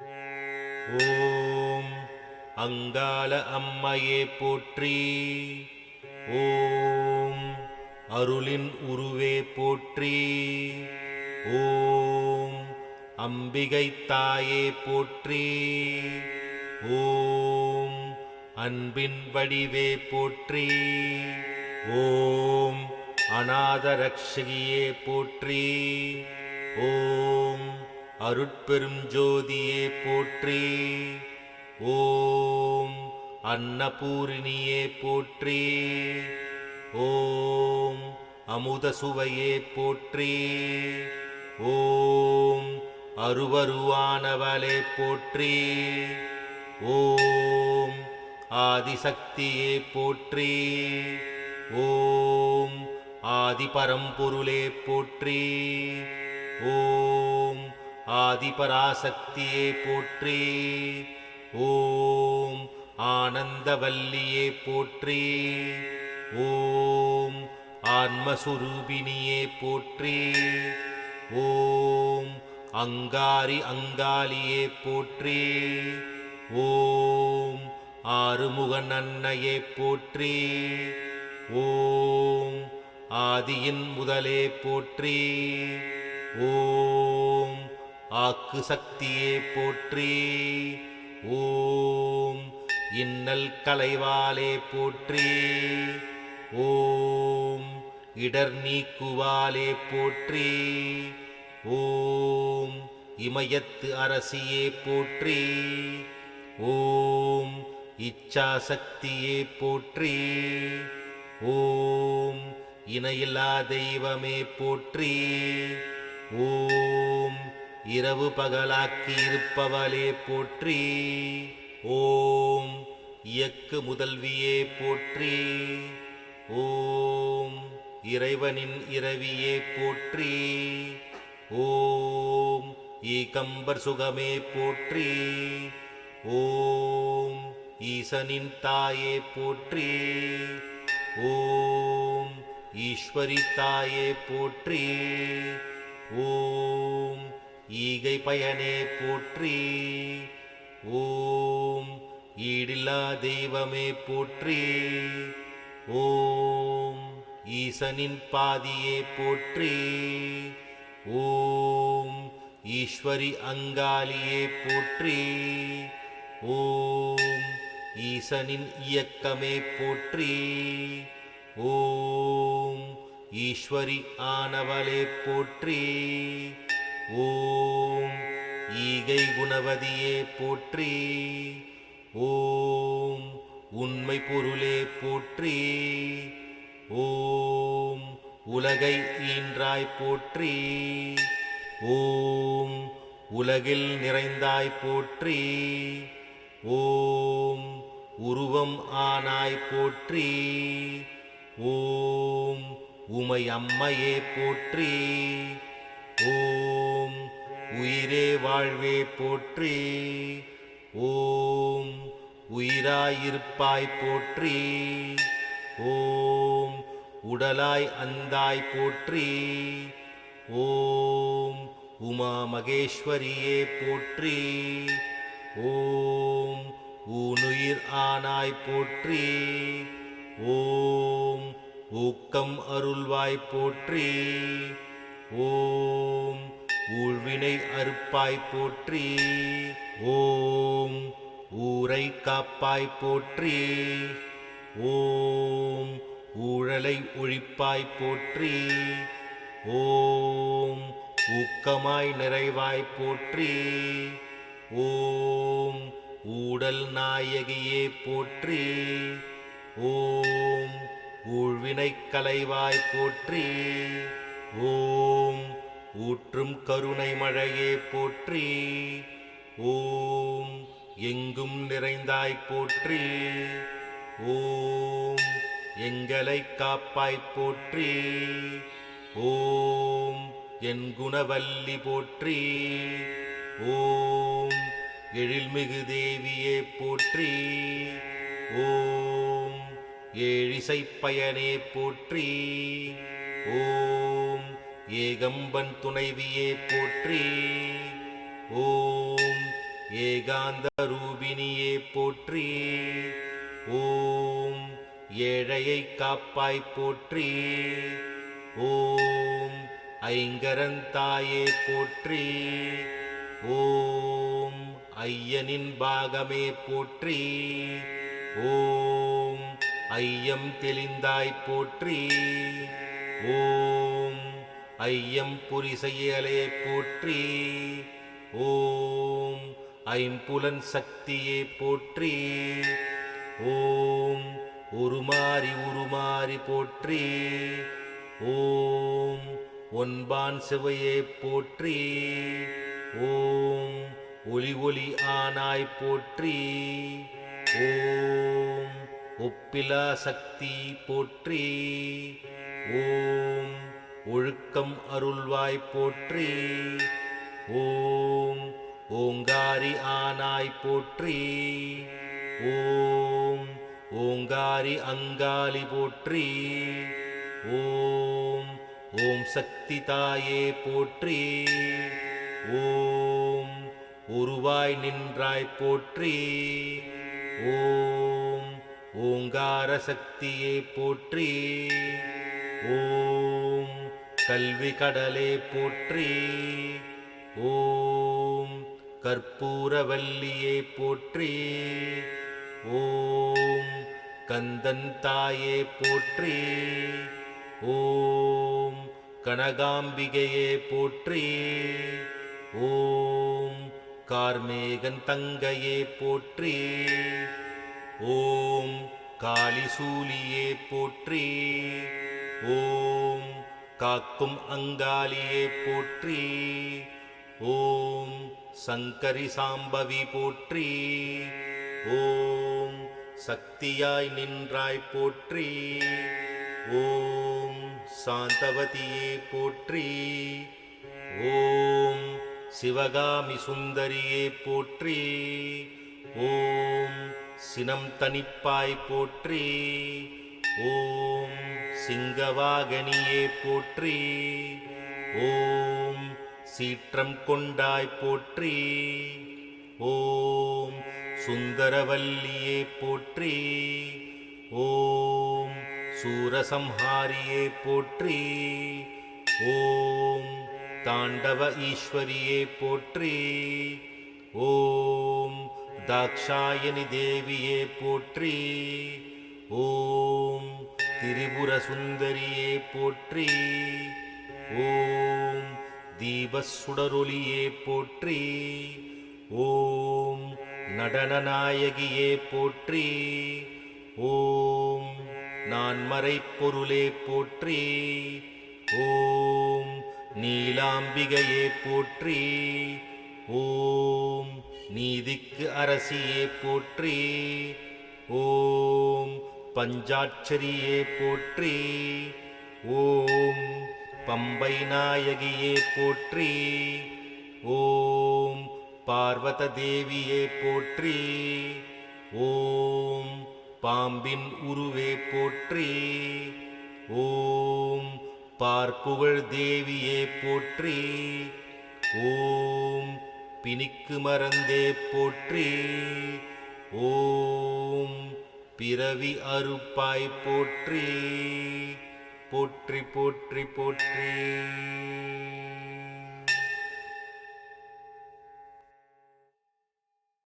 ஓம் அங்கால அம்மையே போற்றி. ஓம் அருளின் உருவே போற்றி. ஓம் அம்பிகை தாயே போற்றி. ஓம் அன்பின் வடிவே போற்றி. ஓம் அநாதரக்ஷகியே போற்றி. ஓம் அருட்பெரும் ஜோதியே போற்றி. ஓம் அன்னபூரிணியே போற்றி. ஓம் அமுத சுவையே போற்றி. ஓம் அருவருவானவளே போற்றி. ஓம் ஆதிசக்தியே போற்றி. ஓம் ஆதிபரம்பொருளே போற்றி. ஓம் ஆதிபராசக்தியே போற்றி. ஓம் ஆனந்தவல்லியே போற்றி. ஓம் ஆன்மசுரூபிணியே போற்றி. ஓம் அங்காரி அங்காலியே போற்றி. ஓம் ஆறுமுகன் அன்னையே போற்றி. ஓம் ஆதியின் முதலே போற்றி. ஓம் ஆக்கு சக்தியே போற்றி. ஓம் இன்னல் கலைவாலே போற்றி. ஓம் இடர் நீக்குவாலே போற்றி. ஓம் இமயத்து அரசியே போற்றி. ஓம் இச்சாசக்தியே போற்றி. ஓம் இணையில்லா தெய்வமே போற்றி. ஓம் இரவு பகலாக்கி இருப்பவளே போற்றி. ஓம் இயக்கு முதல்வியே போற்றி. ஓம் இறைவனின் இரவியே போற்றி. ஓம் ஈகம்பர் சுகமே போற்றி. ஓம் ஈசனின் தாயே போற்றி. ஓம் ஈஸ்வரி தாயே போற்றி. ஓம் ஈகை பயனே போற்றி. ஓம் ஈடில்லா தெய்வமே போற்றி. ஓம் ஈசனின் பாதியே போற்றி. ஓம் ஈஸ்வரி அங்காளியே போற்றி. ஓம் ஈசனின் இயக்கமே போற்றி. ஓம் ஈஸ்வரி ஆனவளே போற்றி. ஓம் ஈகை குணவதியே போற்றி. ஓம் உண்மை பொருளே போற்றி. ஓம் உலகை ஈன்றாய் போற்றி. ஓம் உலகில் நிறைந்தாய் போற்றி. ஓம் உருவம் ஆனாய் போற்றி. ஓம் உமை அம்மையே போற்றி. ஓம் உயிரே வாழ்வே போற்றி. ஓம் உயிராயிருப்பாய் போற்றி. ஓம் உடலாய் அந்தாய் போற்றி. ஓம் உமா மகேஸ்வரியே போற்றி. ஓம் ஊனுயிர் ஆனாய் போற்றி. ஓம் ஊக்கம் அருள்வாய் போற்றி. ஓம் ஊழ்வினை அறுப்பாய் போற்றி. ஓம். ஊரை காப்பாய் போற்றி. ஓம். ஊழலை ஒழிப்பாய் போற்றி. ஓம். ஊக்கமாய் நிறைவாய் போற்றி. ஓம். ஊடல் நாயகியே போற்றி. ஓம். ஊழ்வினை கலைவாய் போற்றி. ஓம். ஊற்றும் கருணை மழையே போற்றி. ஓம் எங்கும் நிறைந்தாய் போற்றி. ஓம் எங்களை காப்பாய் போற்றி. ஓம் என் குணவல்லி போற்றி. ஓம் எழில்மிகு தேவியே போற்றி. ஓம் ஏழிசை பயனே போற்றி. ஓம் ஏகம்பன் துணைவியே போற்றி. ஓம் ஏகாந்த ரூபினியே போற்றி. ஓம் ஏழையை காப்பாய் போற்றி. ஓம் ஐங்கரந்தாயே போற்றி. ஓம் ஐயனின் பாகமே போற்றி. ஓம் ஐயம் தெளிந்தாய் போற்றி. ஓம் ஐயம் புரிசெயலே போற்றி ஓம் ஐம்புலன் சக்தியே போற்றி ஓம் உருமாறி உருமாறி போற்றி ஓம் ஒன்பான் சிவையே போற்றி ஓம் ஒளி ஒளி ஆனாய் போற்றி ஓம் ஒப்பிலா சக்தி போற்றி ஓம் ஒழுக்கம் அருள்வாய் போற்றி. ஓம் ஓங்காரி ஆனாய் போற்றி. ஓம் ஓங்காரி அங்காளி போற்றி. ஓம் ஓம் சக்தி தாயே போற்றி. ஓம் உருவாய் நின்றாய் போற்றி. ஓம் ஓங்கார சக்தியே போற்றி. ஓம் கல்வி கடலே போற்றி. ஓம் கற்பூரவல்லியே போற்றி. ஓம் கந்தன் தாயே போற்றி. ஓம் கனகாம்பிகையே போற்றி. ஓம் கார்மேகன் தங்கையே போற்றி. ஓம் காளிசூலியே போற்றி. ஓம் காக்கும் அங்காளியே போற்றி ஓம் சங்கரி சாம்பவி போற்றி ஓம் சக்தியாய் நின்றாய் போற்றி ஓம் சாந்தவதியே போற்றி ஓம் சிவகாமி சுந்தரியே போற்றி ஓம் சினம் தனிப்பாய் போற்றி ஓம் சிங்கவாகனியே போற்றி. ஓம் சீற்றம் கொண்டாய் போற்றி. ஓம் சுந்தரவல்லியே போற்றி. ஓம் சூரசம்ஹாரியே போற்றி. ஓம் தாண்டவ ஈஸ்வரியே போற்றி. ஓம் தாக்ஷாயணி தேவியே போற்றி. ஓம் திரிபுர சுந்தரியே போற்றி. ஓம் தீபசுடரொலியே போற்றி. ஓம் நடனநாயகியே போற்றி. ஓம் நான்மறைப் பொருளே போற்றி. ஓம் நீலாம்பிகையே போற்றி. ஓம் நீதிக்கு அரசியே போற்றி. ஓம் பஞ்சாட்சரியே போற்றி. ஓம் பம்பை நாயகியே போற்றி. ஓம் பார்வத தேவியே போற்றி. ஓம் பாம்பின் உருவே போற்றி. ஓம் பார்ப்புகழ் தேவியே போற்றி. ஓம் பிணிக்கு மறந்தே போற்றி. ஓம் பிறவி அறுப்பாய் போற்றி போற்றி போற்றி போற்றி.